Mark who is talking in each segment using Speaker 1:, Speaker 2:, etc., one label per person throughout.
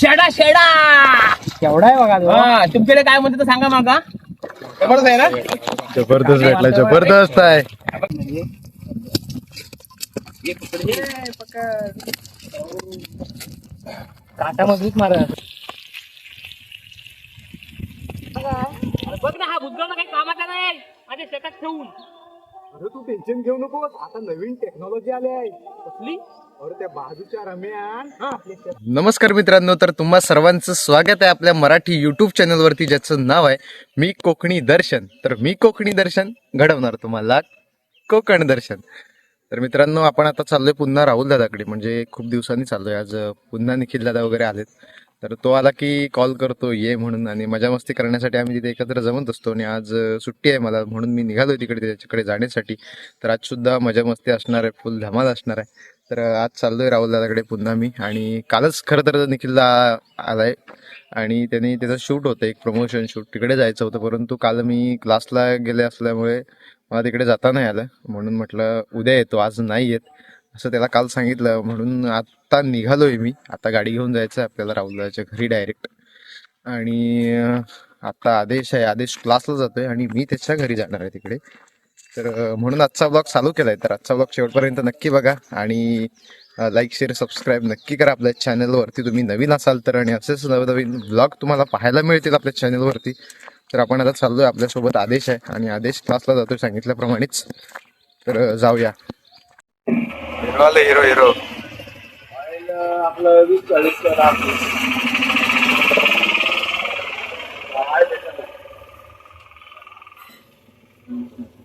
Speaker 1: शेडा शेडा.
Speaker 2: केवढा आहे बघा तो.
Speaker 1: हा तुमच्याकडे काय म्हणते तर सांगा मागा जबरदस्त आहे ना?
Speaker 3: जबरदस्त भेटला जबरदस्त आहे.
Speaker 2: काटा मजबूत मारा.
Speaker 1: बघ ना हा भुजगाव काही कामाचा नाही. माझ्या शेतात ठेवून.
Speaker 3: अरे तू टेन्शन घेऊ नको. आता नवीन टेक्नॉलॉजी आली आहे.
Speaker 1: कसली?
Speaker 3: अरे त्या बाजूच्या रम्यान. नमस्कार मित्रांनो तर तुम्हा सर्वांचं स्वागत आहे आपल्या मराठी युट्यूब चॅनलवरती ज्याचं नाव आहे मी कोकणी दर्शन. तर मी कोकणी दर्शन घडवणार तुम्हाला. कोकण दर्शन. तर मित्रांनो आपण आता चाललोय पुन्हा राहुल दादाकडे. म्हणजे खूप दिवसांनी चाललोय. आज पुन्हा निखिल दादा वगैरे आलेत. तर तो आला की कॉल करतो ये म्हणून. आणि मजा मस्ती करण्यासाठी आम्ही तिथे एकत्र जमत असतो. आणि आज सुट्टी आहे मला म्हणून मी निघालो तिकडे त्याच्याकडे जाण्यासाठी. तर आज सुद्धा मजा मस्ती असणार आहे फुल धमाल असणार आहे. तर आज चाललोय राहुल दादाकडे पुन्हा मी. आणि कालच खरं तर निखिलदा आलाय. आणि त्यांनी त्याचं शूट होतं एक प्रमोशन शूट. तिकडे जायचं होतं परंतु काल मी क्लासला गेले असल्यामुळे मला तिकडे जाता नाही आलं. म्हणून म्हटलं उद्या येतो आज नाही येत. असं त्याला काल सांगितलं. म्हणून आता निघालोय मी. आता गाडी घेऊन जायचं आहे आपल्याला राहुलदाच्या घरी डायरेक्ट आणि आता आदेश आहे. आदेश क्लासला जातोय आणि मी त्याच्या घरी जाणार आहे तिकडे. तर म्हणून आजचा ब्लॉग चालू केला आहे तर आजचा ब्लॉग शेवटपर्यंत नक्की बघा. आणि लाईक शेअर सबस्क्राईब नक्की करा आपल्या चॅनलवरती तुम्ही नवीन असाल तर आणि असेच नवनवीन ब्लॉग तुम्हाला पाहायला मिळतील आपल्या चॅनलवरती तर आपण आता चाललोय. आपल्यासोबत आदेश आहे. आणि आदेश क्लासला जातोय सांगितल्याप्रमाणेच. तर जाऊया. जाऊया हिरो हिरो हिरो
Speaker 2: आपलं वीस चाळीस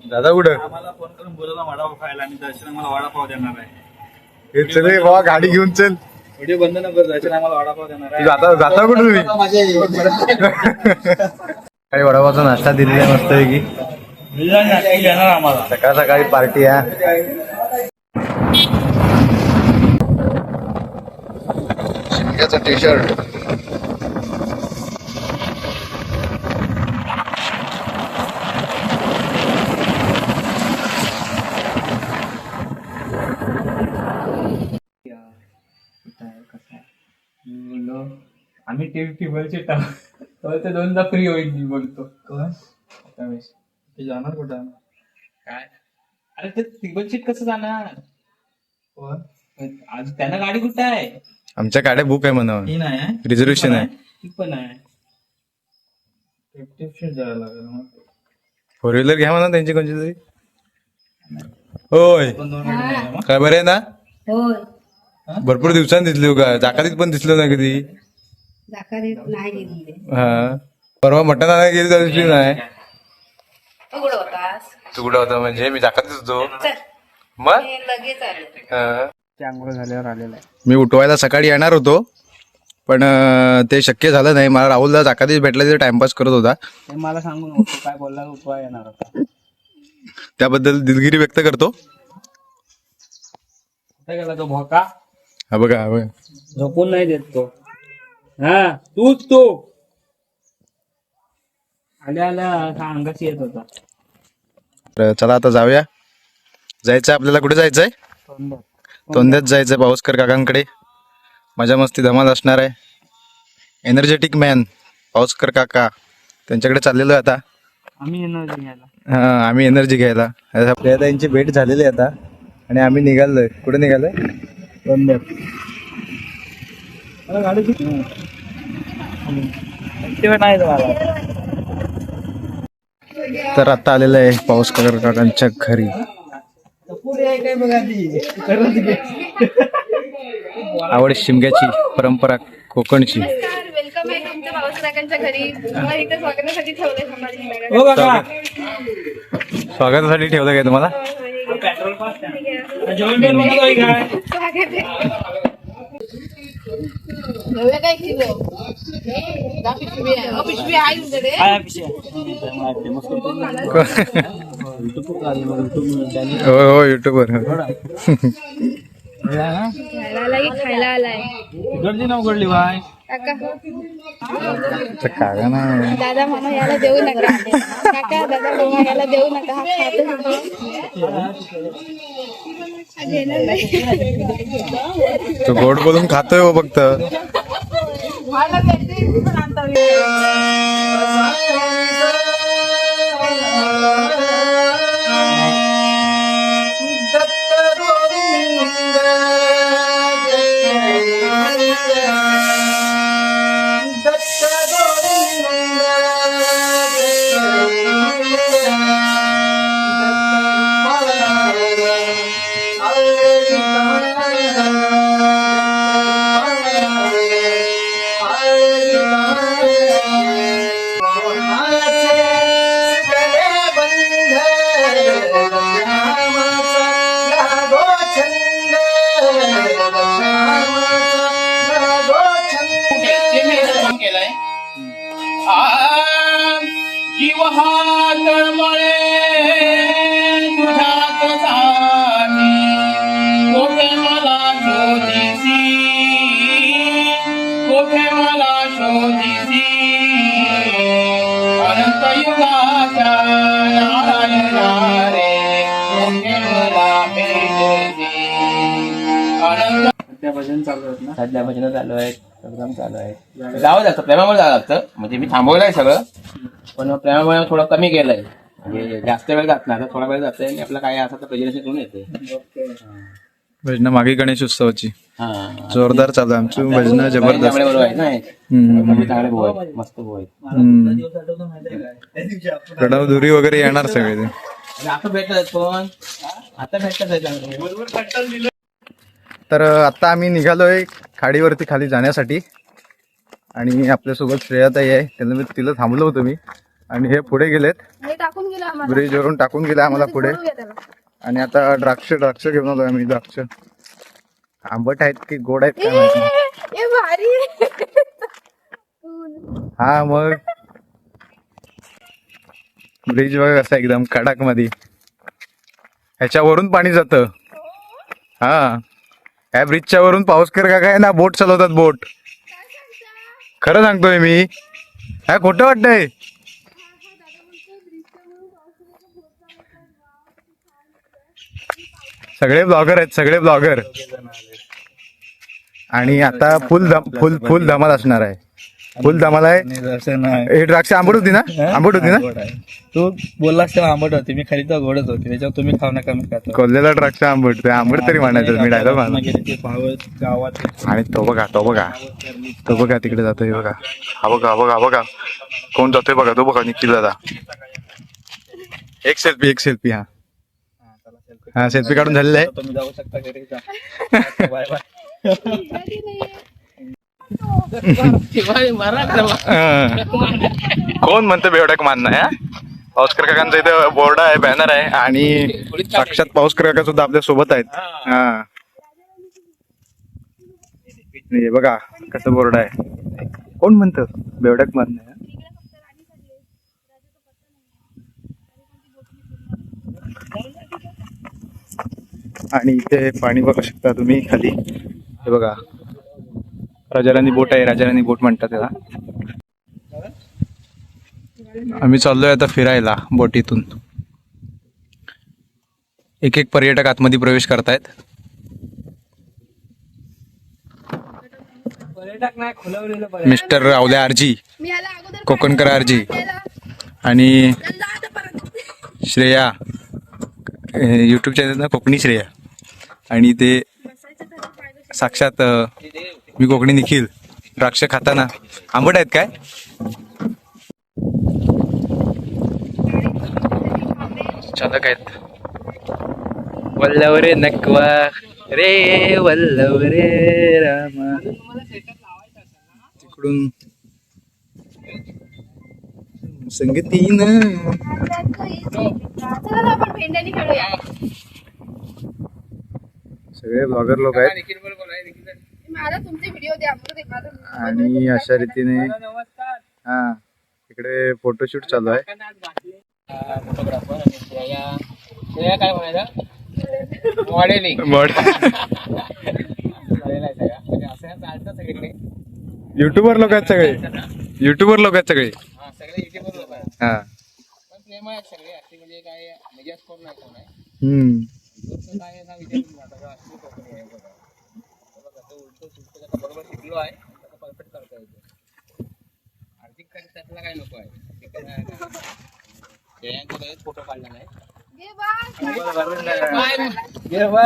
Speaker 3: दादा कुठं?
Speaker 2: आम्हाला फोन करून बोलवला वडापाव खायला आणि दर्शन आम्हाला वडापाव देणार आहे.
Speaker 3: हे चल रे बाबा गाडी घेऊन चल.
Speaker 2: व्हिडिओ बंद नको दर्शन आम्हाला वडापाव देणार
Speaker 3: तू जाता जाता कुठं तुम्ही? काही वडापावचा नाश्ता दिलेला आहे मस्त की
Speaker 2: आहे आम्हाला.
Speaker 3: सकाळ सकाळी पार्टी आहे. शिमग्याचा टी शर्ट
Speaker 4: आम्ही टीव्ही टेबलचे तर ते दोनदा फ्री होईल मी बोलतो. रमेश
Speaker 2: ते जाणार कुठं?
Speaker 4: काय? अरे ते टेबल सीट कसं जाणार? आज त्यांना गाडी कुठं आहे?
Speaker 3: आमच्या गाड्या बुक आहे म्हणा
Speaker 2: ही नाही आहे
Speaker 3: रिझर्वेशन आहे.
Speaker 4: ती पण आहे.
Speaker 2: फिफ्टी फिफ्टी जायला लागेल मग.
Speaker 3: फोर व्हीलर घ्या म्हणा त्यांची कोणती तरी. होय.
Speaker 2: पण दोन मिनिटं नाही मग.
Speaker 3: काय बरं आहे ना?
Speaker 5: होय.
Speaker 3: भरपूर दिवसांनी दिसली हो का जाकातीत पण दिसलो ना कधी?
Speaker 5: दाखवत नाही गेली
Speaker 3: हा. परवा मटण आणायला गेली त्या दिवशी नाही?
Speaker 5: तू कुठं होतास?
Speaker 3: तू कुठं होता म्हणजे? मी जाकातीच होतो.
Speaker 5: चल.
Speaker 3: मग?
Speaker 5: मी लगेच आले.
Speaker 3: हा.
Speaker 2: ते आंघोळ झाल्यावर आलेला आहे.
Speaker 3: मी उठवायला सकाळी येणार होतो पण अं, ते शक्य झालं नाही. मला राहुलला जाकातीच भेटला तिथे टाइमपास करत होता.
Speaker 2: ते मला सांगू नको तू काय बोलला उठवा येणार होता.
Speaker 3: त्याबद्दल दिलगिरी व्यक्त करतो.
Speaker 2: कुठे गेला तो भोका?
Speaker 3: हा बघा हा बघा.
Speaker 2: झोपून नाही देत तो. हा तूच तो. आल्या आल्या असा अंगाशी येत होता.
Speaker 3: तर चला आता जाऊया. जायचंय आपल्याला कुठे जायचंय? तोंड्यात जायचंय पाऊसकर काकांकडे. मजा मस्ती धमाल असणार आहे. एनर्जेटिक मॅन पाऊसकर काका. त्यांच्याकडे चाललेलो आहे आता.
Speaker 2: आम्ही येणार घ्यायला.
Speaker 3: हा आम्ही एनर्जी घ्यायला. आपल्या आता यांची भेट झालेली आहे आता. आणि आम्ही निघालोय. कुठे निघालोय?
Speaker 2: गाडी किती नाही तुम्हाला
Speaker 3: तर आता आलेलं आहे पाऊसकर काकांच्या घरी
Speaker 2: पुढे आहे काय बघा ती करत घे
Speaker 3: आवड शिमग्याची परंपरा कोकणची.
Speaker 6: नमस्कार वेलकम आहे तुमच्या पावसाळ्याच्या घरी. तुम्हाला इथे स्वागतासाठी ठेवलंय मॅडम.
Speaker 2: हो
Speaker 3: स्वागतासाठी ठेवलं काय तुम्हाला?
Speaker 2: काय
Speaker 6: स्वागत आहे काय किलो? आहे. पिशवी आहे.
Speaker 3: हो। हो
Speaker 6: खायला आलाय
Speaker 2: गर्दी ना उघडली बाय
Speaker 6: काका।
Speaker 3: नाही
Speaker 6: दादा मामा याला देऊ नका। काका दादा मामा याला देऊ नका। हा खातो घेणार नाही
Speaker 3: तो गोड बोलून खातोय हो फक्त।
Speaker 1: ते जीव हा
Speaker 4: तळमळे भजन चालू आहेत ना?
Speaker 1: सध्या भजन चालू आहेत प्रोग्राम चालू आहे जावं लागतं प्रेमामुळे जावं लागतं. म्हणजे मी थांबवलंय सगळं पण प्रेमामुळे थोडं कमी केलंय. म्हणजे जास्त वेळ जात नाही आता थोडा वेळ जातोय आणि आपलं काय असं तर प्रेझेंटेशन करून येते
Speaker 3: भजन मागे गणेश उत्सवाची.
Speaker 1: हा.
Speaker 3: जोरदार चालू आहे आमची. भजन जबरदस्त.
Speaker 1: त्यामुळे बरोबर आहे ना?
Speaker 3: हम्म.
Speaker 1: कमी चांगले भाऊ आहेत मस्त भाऊ आहेत
Speaker 3: हम्म. कडवधुरी वगैरे येणार सगळे ते.
Speaker 1: आणि आता भेटत पण आता भेटत आहे चांगले
Speaker 3: तर आता आम्ही निघालोय खाडीवरती खाली जाण्यासाठी. आणि आपल्यासोबत श्रेयाताई आहे. त्यांना मी तिला थांबलो होतो मी. आणि हे पुढे गेलेत. ब्रिजवरून टाकून गेले आम्हाला. पुढे
Speaker 6: त्याला.
Speaker 3: आणि आता द्राक्ष द्राक्ष घेऊन आलोय आम्ही द्राक्ष. आंबट आहेत की गोड आहेत काय माहिती. हा मग. ब्रिज बघा कसा एकदम कडकमध्ये ह्याच्यावरून पाणी जात. हा. ह्या ब्रिजच्या वरून पाऊस कर का काय? ना बोट चालवतात बोट. खरं सांगतोय मी. काय खोटं वाटतंय. सगळे ब्लॉगर आहेत सगळे ब्लॉगर. आणि आता फुल धम फुल फुल धमाल असणार आहे. फुल धमाल आहे. हे द्राक्ष आंबट होती ना? आंबट होती ना?
Speaker 7: तू बोललास तेव्हा आंबट होती मी खाली तर गोडच होती त्याच्यावर तुम्ही खाऊ नका मी खातो.
Speaker 3: कोल्ह्याला द्राक्ष आंबट ते आंबट तरी म्हणायचं मी डायलॉग आणि तो बघा तो बघा. तो बघा तिकडे जातोय बघा. हा बघा हा बघा हा बघा. कोण जातोय बघा तो बघा निखिल दादा. एक सेल्फी एक सेल्फी हा. हा सेल्फी काढून झालेला आहे.
Speaker 7: तुम्ही जाऊ शकता घरी जा. Bye bye.
Speaker 3: कोण म्हणतं आहे हा? पाऊसकर काकांचा इथं बोर्ड आहे बॅनर आहे आणि साक्षात पाऊसकर काका सुद्धा आपल्यासोबत आहेत. हा. हे. बघा कसं बोर्ड आहे. कोण म्हणतं बेवडक मानणं आहे, हा? आणि इथे पाणी बघू शकता तुम्ही खाली. हे बघा. राजाराणी बोट आहे राजाराणी बोट म्हणतात त्याला. आम्ही चाललोय आता फिरायला बोटीतून. एक एक पर्यटक आतमध्ये प्रवेश करतायत.
Speaker 4: पर्यटक नाही खुलवलेलं बरं
Speaker 3: मिस्टर रावले आरजी कोकणकर आरजी आणि श्रेया. युट्यूब चॅनल ना कोकणी श्रेया. आणि ते साक्षात मी कोकणी निखिल. द्राक्ष खाताना. आंबट आहेत काय? चालक आहेत. वल्लव रे नकवा. रे वल्लव रे रामा. तिकडून. संगतीन सगळे ब्लॉगर लोक आहेत
Speaker 6: मला तुमचे व्हिडिओ द्या अमृत आहे माझं
Speaker 3: आणि अशा रीतीने हा इकडे फोटोशूट चालू आहे.
Speaker 1: फोटोग्राफर आणि श्रेया. श्रेया काय म्हणायचं? मॉडेलिंग म्हणजे
Speaker 3: युट्यूबर लोक आहेत सगळे. युट्यूबर लोक आहेत सगळे.
Speaker 1: हा सगळे युट्यूबवर लोक आहेत.
Speaker 3: हा.
Speaker 1: पण प्रेम आहेत सगळे. असे म्हणजे काय मजाच नाही कोण आहे.
Speaker 3: हम्म.
Speaker 1: दुसरं काय कोकणी आहे त्याचा परफेक्ट करतोय आर्थिक काय त्यातला काय नको आहे. फोटो काढला नाही.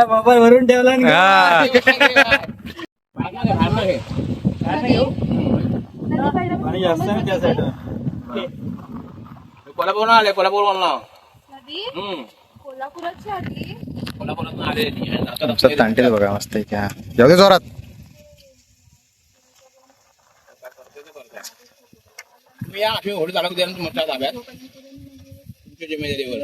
Speaker 7: मोबाईल भरून ठेवला
Speaker 3: हा.
Speaker 1: कोल्हापूर आले कोल्हापूर कोल्हापुरातून आले.
Speaker 3: बघा मस्त जोरात.
Speaker 1: तुम्ही या अशी होडी चालक द्या मोठ्या ताब्यात. तुमच्या जिम्मेदारीवर.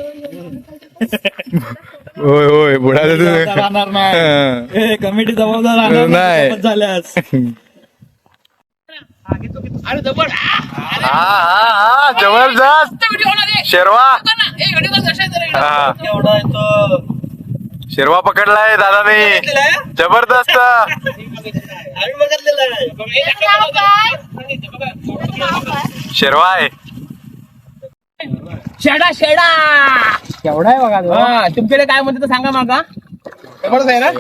Speaker 3: होय होय बुडाले
Speaker 7: जबाबदार राहणार नाही. ए कमिटी जबाबदार राहणार
Speaker 3: नाही.
Speaker 7: झाल्यास.
Speaker 1: अरे जबर
Speaker 3: हा हा हा जबरदस्त शेरवा. हा.
Speaker 7: केवढा आहे तो
Speaker 3: शेरवा पकडलाय दादाने. जबरदस्त. शेरवा आहे.
Speaker 1: शेडा शेडा.
Speaker 7: केवढा आहे बघा
Speaker 1: हा तुमच्याकडे काय म्हणते सांगा मागा जबरदस्त आहे ना?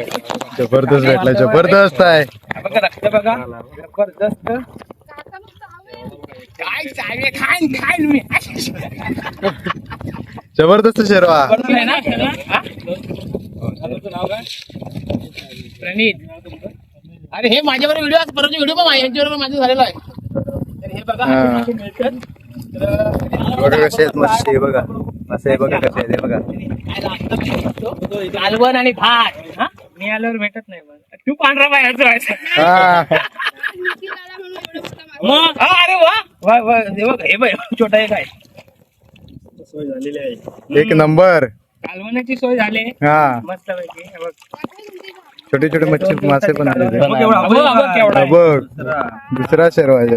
Speaker 3: जबरदस्त भेटला जबरदस्त आहे.
Speaker 1: बघा रक्त बघा. जबरदस्त. काय चावे खाईन खाईन मी.
Speaker 3: जबरदस्त शेरवा
Speaker 1: हा? प्रणीत अरे हे माझ्यावर व्हिडिओ परत व्हिडिओ पण यांच्यावर माझं झालेलं आहे तर हे बघा. असे मिळतात. तर
Speaker 3: बघा कसे आहेत मस्त बघा मस्त बघा कसे आहेत बघा
Speaker 1: काय लागतं ते बघतो. कालवण आणि भात हा?
Speaker 4: मी आल्यावर भेटत नाही तू पांढरा बाहेरच व्हायचा
Speaker 3: हा
Speaker 6: मागे.
Speaker 1: अरे वा हे हे बघ छोटा एक आहे
Speaker 7: सोय झालेली आहे.
Speaker 3: एक नंबर.
Speaker 4: कालवणाची सोय झाली.
Speaker 3: हा.
Speaker 4: मस्त हे.
Speaker 3: छोटे छोटे मच्छी मासे पण आले
Speaker 7: बघ दुसरा.
Speaker 3: शेरवा आहे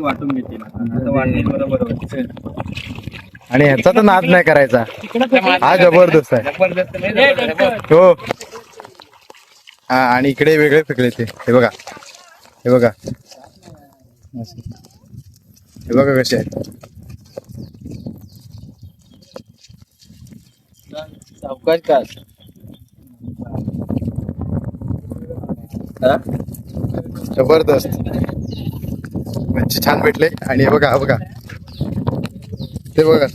Speaker 7: वाटून घेतील? आता वाटेल बरोबर.
Speaker 3: आणि ह्याचा तर नाद नाही करायचा. हा जबरदस्त आहे. हो हा. आणि इकडे वेगळे फेकले ते. हे बघा. हे बघा. हे बघा कसे आहेत.
Speaker 7: सावकाश का
Speaker 3: जबरदस्त. मच्छी छान भेटले. आणि हे बघा हा बघा. ते बघा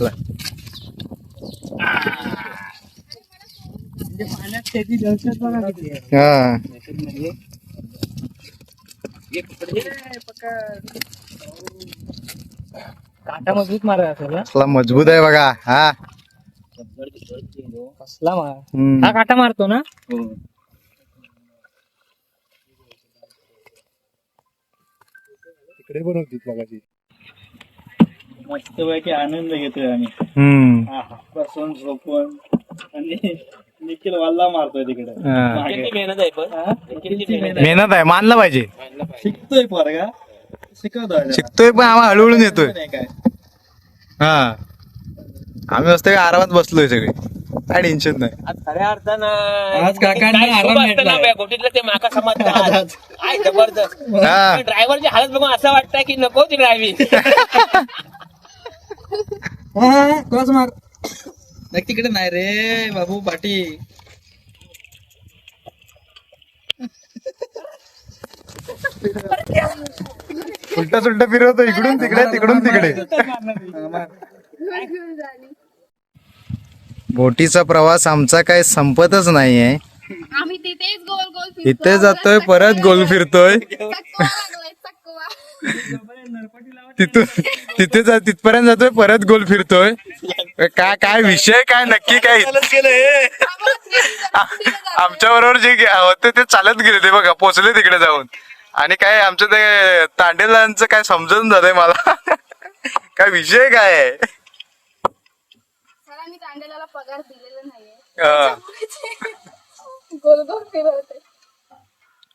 Speaker 4: म्हणजे आहे.
Speaker 3: हा.
Speaker 4: काटा मजबूत मारा असेल
Speaker 3: मजबूत आहे बघा हा. हम्म.
Speaker 4: हा काटा मारतो ना?
Speaker 3: तिकडे पण होती बघाची
Speaker 7: मस्त पैकी आनंद घेतोय आम्ही.
Speaker 3: हम्म.
Speaker 7: बसून झोपून आणि निखिल वाल्ला मारतोय तिकडे.
Speaker 3: हा.
Speaker 7: मागे.
Speaker 1: मेहनत आहे पण?
Speaker 7: हा? किती मेहनत आहे.
Speaker 3: मेहनत आहे? मानलं पाहिजे.
Speaker 7: शिकतोय पोरगा. शिकवतोय
Speaker 3: शिकतोय पण आम्हाला हळूहळू येतोय
Speaker 7: नाही काय.
Speaker 3: हा. आम्ही मस्त आरामात बसलोय सगळे. काय टेन्शन नाही.
Speaker 1: आज खऱ्या अर्थानं
Speaker 7: आज काकांना
Speaker 1: काय
Speaker 7: आराम
Speaker 1: शोभा असतं
Speaker 7: भेटलाय.
Speaker 1: ना बे, गोटीतलं ते माका समजतात काय जबरदस्त.
Speaker 3: हा.
Speaker 1: ड्रायव्हरची हालत बघून असं वाटतंय की नको ती ड्रायव्हिंग
Speaker 7: क्रॉस मार. नाही तिकडे नाही रे बाबू पाटी.
Speaker 3: उलटा सुलटा फिरवतो इकडून तिकडे तिकडून तिकडे. बोटीचा प्रवास आमचा काही संपतच नाहीये.
Speaker 6: आम्ही तिथेच गोल गोल फिरतो.
Speaker 3: इथे जातोय परत गोल फिरतोय.
Speaker 6: चकवा लागलाय चकवा.
Speaker 3: तिथून तिथे जा तिथपर्यंत जातोय परत गोल फिरतोय. काय काय विषय काय नक्की काय? आमच्या बरोबर जे गे- होते ते चालत गेले ते बघा पोचले तिकडे जाऊन. आणि काय आमचं ते तांडेलांचं काय समजून जातंय मला. काय विषय काय आहे?
Speaker 6: सरांनी तांडेलाला पगार दिलेला नाहीये.
Speaker 3: हा.
Speaker 6: गोल गोल फिरवते.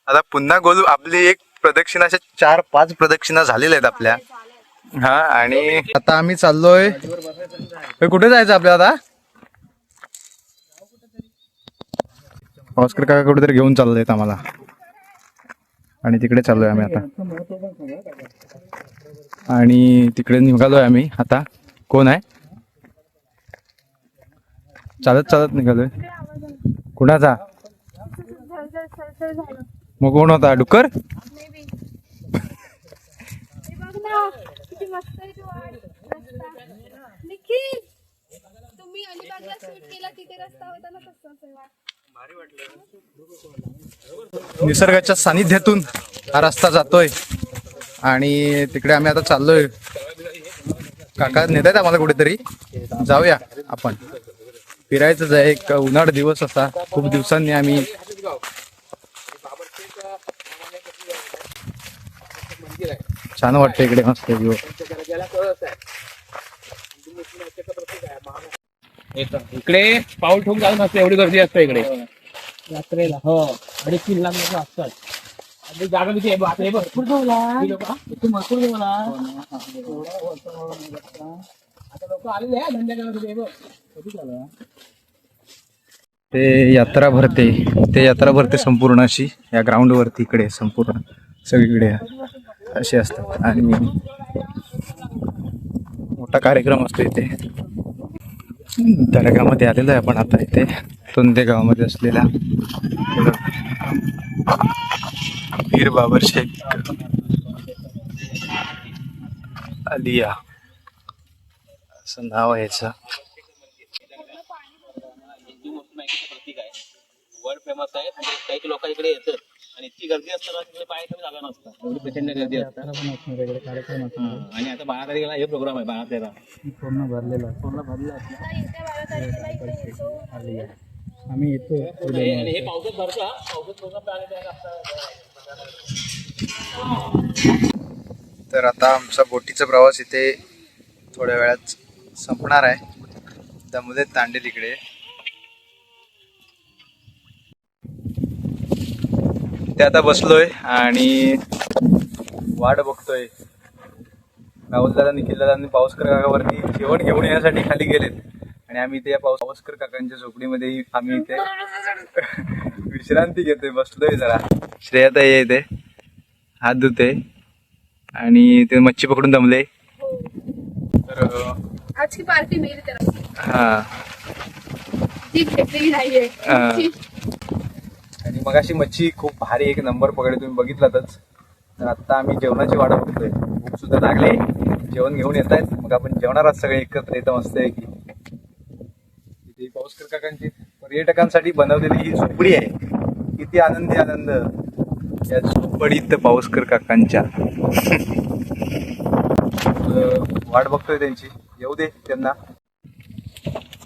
Speaker 3: आता पुन्हा गोल आपली एक प्रदक्षिणा अशा चार पाच प्रदक्षिणा झालेल्या आहेत आपल्या. हा आणि आता आम्ही चाललोय. हे कुठे जायचं आपल्याला आता? ऑस्कर काका कुठेतरी घेऊन चाललोय आम्हाला. आणि तिकडे चाललोय आम्ही आता. आणि तिकडे निघालोय आम्ही आता. कोण आहे? चालत चालत निघालोय. कुणाचा? मग कोण होता? डुक्कर? निसर्गाच्या सानिध्यातून हा रस्ता जातोय. आणि तिकडे आम्ही आता चाललोय. काका नेतायत आम्हाला कुठेतरी? जाऊया आपण. फिरायचंच आहे एक उन्हाळ दिवस असा खूप दिवसांनी आम्ही छान वाटतं इकडे मस्त
Speaker 1: इकडे पाऊल ठेवून जाऊन असते एवढी गर्दी असते इकडे.
Speaker 2: यात्रेला हो. अडीच तीन लाख लोक असतात.
Speaker 1: आणि जागा किती आहे? बापरे भरपूर
Speaker 2: तू मसूर बोला
Speaker 1: आता लोक आलेले आहे बघ. कधी झालं?
Speaker 3: ते यात्रा भरते. ते यात्रा भरते संपूर्ण अशी. या ग्राउंडवरती इकडे संपूर्ण. सगळीकडे असे असतात. आणि मोठा कार्यक्रम असतो इथे. दरगामध्ये आलेलो आहे आपण आता इथे. तोंदे गावामध्ये असलेला पीर बाबर शेख अलिया. असं नाव आहे याचं
Speaker 1: प्रतीक आहे. वर्ल्ड फेमस आहे. आणि काही लोक इकडे येतात. आणि इतकी गर्दी असते ना तिकडे पाय ठेवून जागा नसतात. एवढी प्रचंड गर्दी असते.
Speaker 7: कार्यक्रम
Speaker 1: आणि आता बारा तारखेला हे प्रोग्राम आहे बारा तेरा.
Speaker 7: पूर्ण भरलेला पूर्ण भरलेला आम्ही येतो
Speaker 1: हे- आणि हे पावसात भरतं. पावसात प्रोग्राम आले
Speaker 3: तर आता आमचा बोटीचा प्रवास इथे थोड्या वेळात संपणार आहे. त्यामध्ये तांडे तिकडे. ते आता बसलोय आणि वाट बघतोय. राहुल दादा निखिल आणि पावसकर काकावरती जेवण घेऊन येण्यासाठी खाली गेलेत. आणि आम्ही इथे या पाऊस पावसकर काकांच्या झोपडीमध्ये आम्ही इथे विश्रांती घेतोय. बसलोय जरा. श्रेयाताई आहे इथे. हात धुते. आणि ते मच्छी पकडून दमले. तर अं,
Speaker 6: आजची पार्टी मेरी तरफ
Speaker 3: हा।
Speaker 6: ती भेटलेली नाहीये
Speaker 3: हा. आणि मग अशी मच्छी खूप भारी एक नंबर पकडे तुम्ही बघितलातच. तर आता आम्ही जेवणाची वाट बघतोय. भूक सुद्धा लागले. जेवण घेऊन येत आहेत. मग आपण जेवणार आहोत सगळे एकत्र. येतं मस्त आहे की. इथे पाऊसकर काकांची. पर्यटकांसाठी बनवलेली ही झोपडी आहे. किती आनंदी आनंद. या झोपडीत पाऊसकर काकांच्या. वाट बघतोय त्यांची. येऊ दे त्यांना.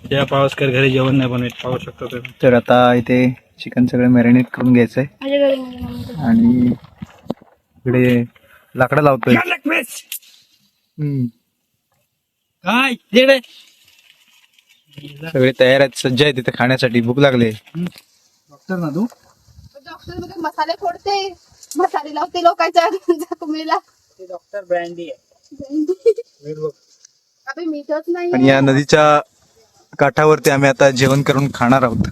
Speaker 7: त्या पावसकर घरी जेवण नाही बनवत पाहू शकतो तुम्ही.
Speaker 3: तर आता इथे चिकन सगळं मॅरिनेट करून घ्यायचंय. आणि इकडे लाकडं लावतोय. हम्म.
Speaker 7: काय? तिकडे
Speaker 3: सगळे तयार आहेत सज्ज आहेत तिथे खाण्यासाठी. भूक लागले.
Speaker 7: डॉक्टर ना तू
Speaker 6: डॉक्टरमध्ये मसाले फोडते. मसाले लावते लोकांच्या जखमेला
Speaker 2: डॉक्टर ब्रँडी आहे.
Speaker 3: आणि या नदीच्या काठावरती आम्ही आता जेवण करून खाणार आहोत.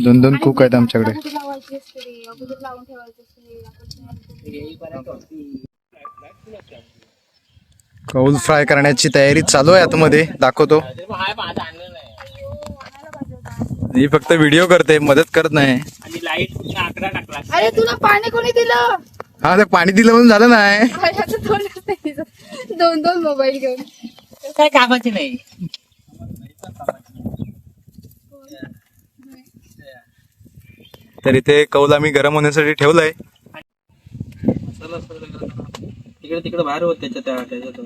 Speaker 3: दोन दोन कुक आहेत आमच्याकडे.
Speaker 6: अगोदर लावायची असते रे अगोदर लावून ठेवायची असते आपण
Speaker 3: कौल फ्राय करण्याची तयारी चालू आहे आतमध्ये. दाखवतो. ही फक्त व्हिडिओ करते मदत करत नाही.
Speaker 6: अरे तुला पाणी कोणी दिलं?
Speaker 3: हा ते पाणी दिलं म्हणून झालं नाही.
Speaker 6: माझ्याचं. दोन दोन मोबाईल घेऊन.
Speaker 2: काय कामाची नाही.
Speaker 3: तर इथे कौल आम्ही गरम होण्यासाठी ठेवलंय.
Speaker 7: तिकडे तिकडे बाहेर होत त्याच्या त्या त्याच्यात.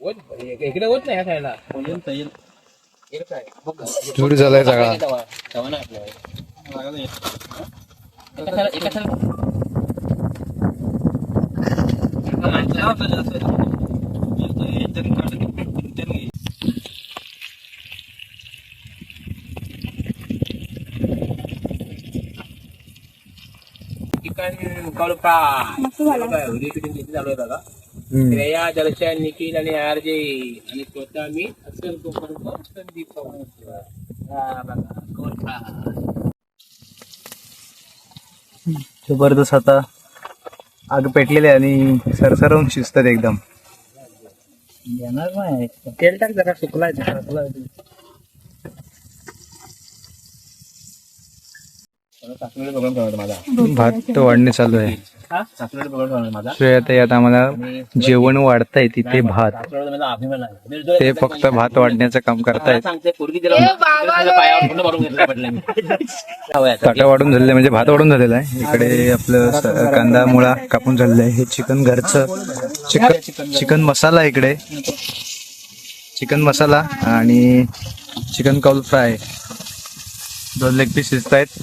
Speaker 1: होत इकडे होत नाही या खायला
Speaker 3: धूर झालाय सगळा.
Speaker 1: एका. चिकन कॉल फ्राय व्हिडिओ चालू आहे बघा श्रेया दर्शन निखिल आणि आरजे आणि स्वतः मी असेल कोकण संदीप
Speaker 3: जबरदस्त आता. आग पेटलेली आहे आणि सरसरून शिजतात एकदम.
Speaker 7: येणार नाही. तेल टाक जरा सुकलाय सुकलाय
Speaker 1: सासूकडे प्रोग्राम ठेवला माझा
Speaker 3: भात वाढणे चालू आहे. श्रेयाताई आता आम्हाला जेवण वाढताय तिथे भात. ते फक्त भात वाढण्याचं काम करतायत.
Speaker 1: सांगते पोरगी दिला पायावर पूर्ण भरून घेतलं म्हटलं मी. हवंय आता.
Speaker 3: ताटा वाढून झालेलं म्हणजे भात वाढून झालेला आहे. इकडे आपलं कांदा मुळा कापून झालेला आहे. हे चिकन घरचं. चिकन चिकन मसाला इकडे. चिकन मसाला आणि चिकन कौल फ्राय. दोन लेग पीस दिसत आहेत.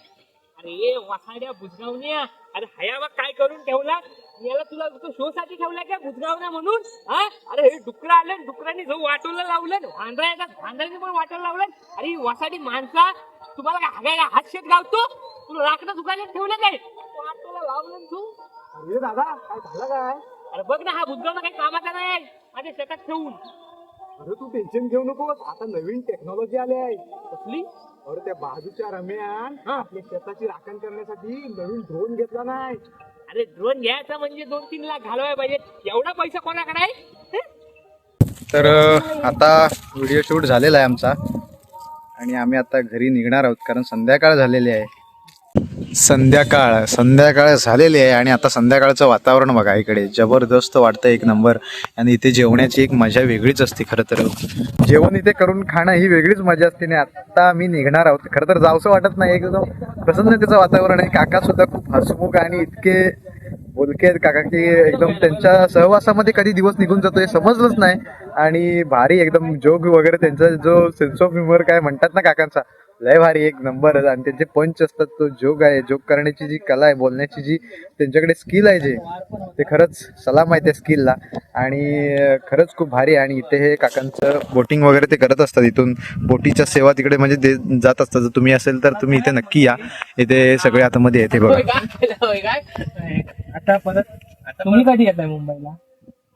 Speaker 4: अरे वासाड्या बुजगावण्या अरे हया बघ काय करून ठेवला? याला तुला शो साठी ठेवला का बुजगावण्या म्हणून? हा? अरे हे डुकरं आलं डुकरांनी जो वाटोला लावलं वांद्रा येतात वांद्राने पण वाटोला लावलं. अरे वासाडी माणसा तुम्हाला काय हागायला हात शेत गावतो? तुला राखणं दुकानात ठेवलं काय? वाटोला लावलं तू? अरे दादा काय झालं काय? अरे बघ ना हा बुजगावणा काही कामाचा नाही. माझ्या शेतात ठेवून.
Speaker 8: अरे तू टेन्शन घेऊ नकोस आता नवीन टेक्नॉलॉजी आली आहे.
Speaker 4: कसली?
Speaker 8: अरे त्या बाजूच्या रम्यान आपल्या शेताची राखण करण्यासाठी नवीन ड्रोन घेतला नाही.
Speaker 4: अरे ड्रोन घ्यायचा म्हणजे दोन तीन लाख घालवाय पाहिजे. एवढा पैसा कोणाकडे आहे? हं?
Speaker 3: तर आता व्हिडिओ शूट झालेला आहे आमचा. आणि आम्ही आता घरी निघणार आहोत कारण संध्याकाळ झालेली आहे. संध्याकाळ. संध्याकाळ झालेली आहे आणि आता संध्याकाळचं वातावरण बघा इकडे. जबरदस्त वाटतं एक नंबर. आणि इथे जेवण्याची एक मजा वेगळीच असते खरं तर. जेवण इथे करून खाणं ही वेगळीच मजा असते आणि आता आम्ही निघणार आहोत. खरं तर जावसं वाटत नाही एकदम प्रसन्नतेचं वातावरण आहे. काका सुद्धा खूप हसमुख आणि इतके बोलके आहेत काका की एकदम त्यांच्या सहवासामध्ये कधी दिवस निघून जातो हे समजलंच नाही. आणि भारी एकदम जोग वगैरे त्यांचा जो सेन्स ऑफ ह्युमर काय म्हणतात ना काकांचा लय भारी एक नंबर आणि त्यांचे पंच असतात तो जोग आहे. जोग करण्याची जी कला आहे बोलण्याची जी त्यांच्याकडे स्किल आहे जे ते खरंच सलाम आहे त्या स्किलला आणि खरंच खूप भारी आहे. आणि इथे हे काकांचं बोटिंग वगैरे ते करत असतात इथून. बोटीच्या सेवा तिकडे म्हणजे दे- जात असतात. जर तुम्ही असेल तर तुम्ही इथे नक्की या. इथे सगळे आतमध्ये येते बघा.
Speaker 4: होय काय? होय काय? आता परत तुम्ही कधी येत आहे मुंबईला?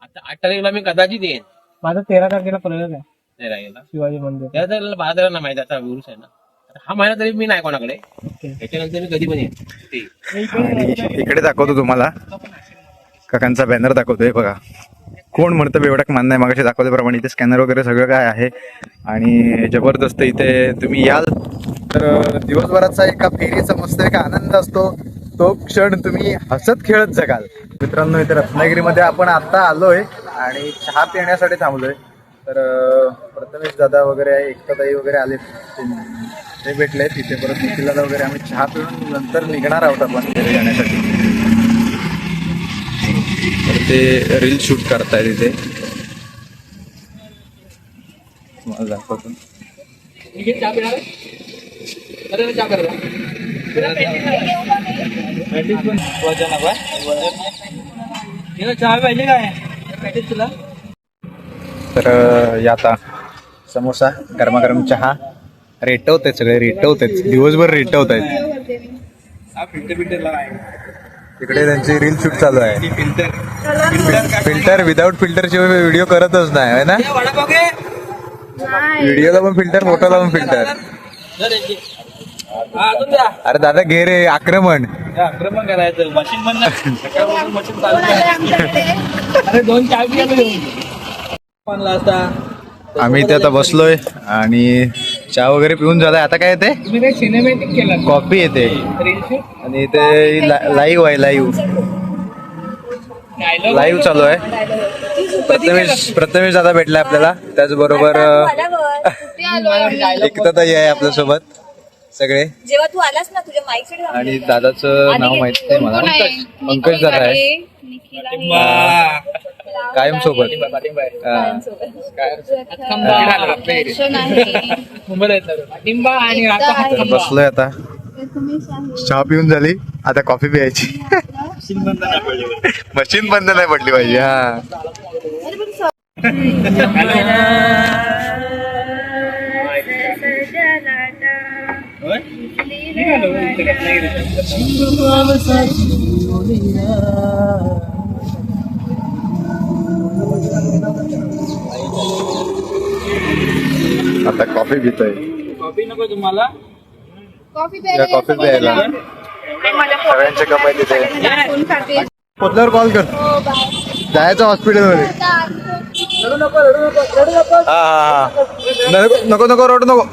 Speaker 1: आता आठ तारखेला मी कदाचित येईन.
Speaker 4: माझा तेरा तारखेला प्रयोग आहे.
Speaker 1: नाही राहिला
Speaker 4: शिवाजी मंदिर.
Speaker 1: त्या तारखेला बारा तारखेला माहिती आता विरुस आहे ना? आता हा महिना तरी मी नाही कोणाकडे. त्याच्यानंतर मी कधी पण येईन.
Speaker 3: आणि इकडे दाखवतो तुम्हाला. काकांचा बॅनर दाखवतोय बघा. कोण म्हणतं बेवडाक मान नाही मागाशी दाखवल्याप्रमाणे इथे स्कॅनर वगैरे सगळं काय आहे? आणि जबरदस्त इथे तुम्ही याल. तर दिवसभराचा एका फेरीचा मस्त एक आनंद असतो. तो क्षण तुम्ही हसत खेळत जगाल. मित्रांनो इथे रत्नागिरीमध्ये आपण आता आलोय आणि चहा पिण्यासाठी थांबलोय. तर प्रथमेश दादा वगैरे एकताताई वगैरे आलेत. ते- भेटले तिथे परत निखिलदादा वगैरे आम्ही चहा पिऊन नंतर निघणार आहोत आपण घरी जाण्यासाठी. तर ते रील शूट करतायत इथे तुम्हाला दाखवतो.
Speaker 7: चहा पाहिजे काय? तुला?
Speaker 3: तर या आता. समोसा गरमागरम चहा. रेटवत आहेत सगळे रेटवत आहेत दिवसभर रेटवत आहेत इकडे त्यांची रील शूट चालू आहे. फिल्टर. विदाऊट फिल्टर शिवाय व्हिडिओ करतच नाही है ना? व्हिडिओला पण फिल्टर फोटोला पण फिल्टर. अरे दादा घे रे आक्रमण.
Speaker 7: आक्रमण करायचं. मशीन बंद मशीन
Speaker 4: अरे दोन
Speaker 7: असता
Speaker 3: आम्ही इथे आता बसलोय आणि चहा वगैरे पिऊन झालाय. आता काय येते? कॉफी येते. आणि इथे लाईव्ह आहे लाईव्ह लाईव्ह चालू आहे. प्रथमेश प्रथमेश दादा भेटलाय आपल्याला. त्याचबरोबर एकता ताई आहे आपल्यासोबत. सगळे?
Speaker 9: जेव्हा तू आलास ना तुझ्या माईकडे
Speaker 3: आणि दादाचं नाव माहीत नाही मला. पंकज दादा आहे. कायम सोबत हा. बसलोय आता. चहा पिऊन झाली. आता कॉफी प्यायची. मशीन बंद नाही पडली पाहिजे हा. आता कॉफी पितोय.
Speaker 7: कॉफी नको तुम्हाला.
Speaker 6: कॉफी
Speaker 3: कॉफी प्यायला सगळ्यांचे कमाई तिथे पोचल्यावर कॉल कर.
Speaker 6: हो
Speaker 3: जायचं हॉस्पिटलमध्ये हा हा हा. नको नको नको रडू नको.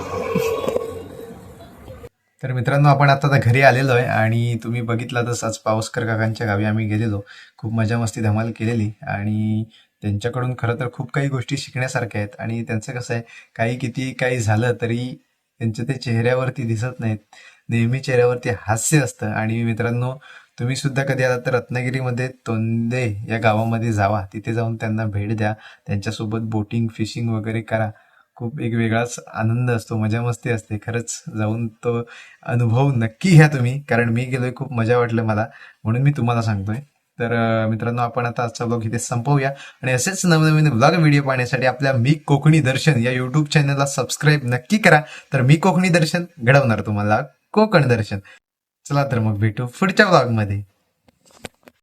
Speaker 3: तर मित्रांनो आपण आता तर घरी आलेलो आहे आणि तुम्ही बघितला तसंच पावसकर काकांच्या गावी आम्ही गेलेलो. खूप मजा मस्ती धमाल केलेली आणि त्यांच्याकडून खरं तर खूप काही गोष्टी शिकण्यासारख्या आहेत. आणि त्यांचं कसं आहे काही किती काही झालं तरी त्यांच्या ते चेहऱ्यावरती दिसत नाहीत. नेहमी चेहऱ्यावरती हास्य असतं. आणि मित्रांनो तुम्ही सुद्धा कधी आला तर रत्नागिरीमध्ये तोंदे या गावामध्ये जावा. तिथे जाऊन त्यांना भेट द्या. त्यांच्यासोबत बोटिंग फिशिंग वगैरे करा. खूप एक वेगळाच आनंद असतो मजा मस्ती असते. खरंच जाऊन तो अनुभव नक्की घ्या तुम्ही कारण मी गेलोय खूप मजा वाटलं मला. म्हणून मी तुम्हाला सांगतोय. तर मित्रांनो आपण आता आजचा ब्लॉग इथे संपवूया. आणि असेच नवनवीन ब्लॉग व्हिडिओ पाहण्यासाठी आपल्या मी कोकणी दर्शन या युट्यूब चॅनलला सबस्क्राईब नक्की करा. तर मी कोकणी दर्शन घडवणार तुम्हाला कोकण दर्शन. चला तर मग भेटू पुढच्या ब्लॉगमध्ये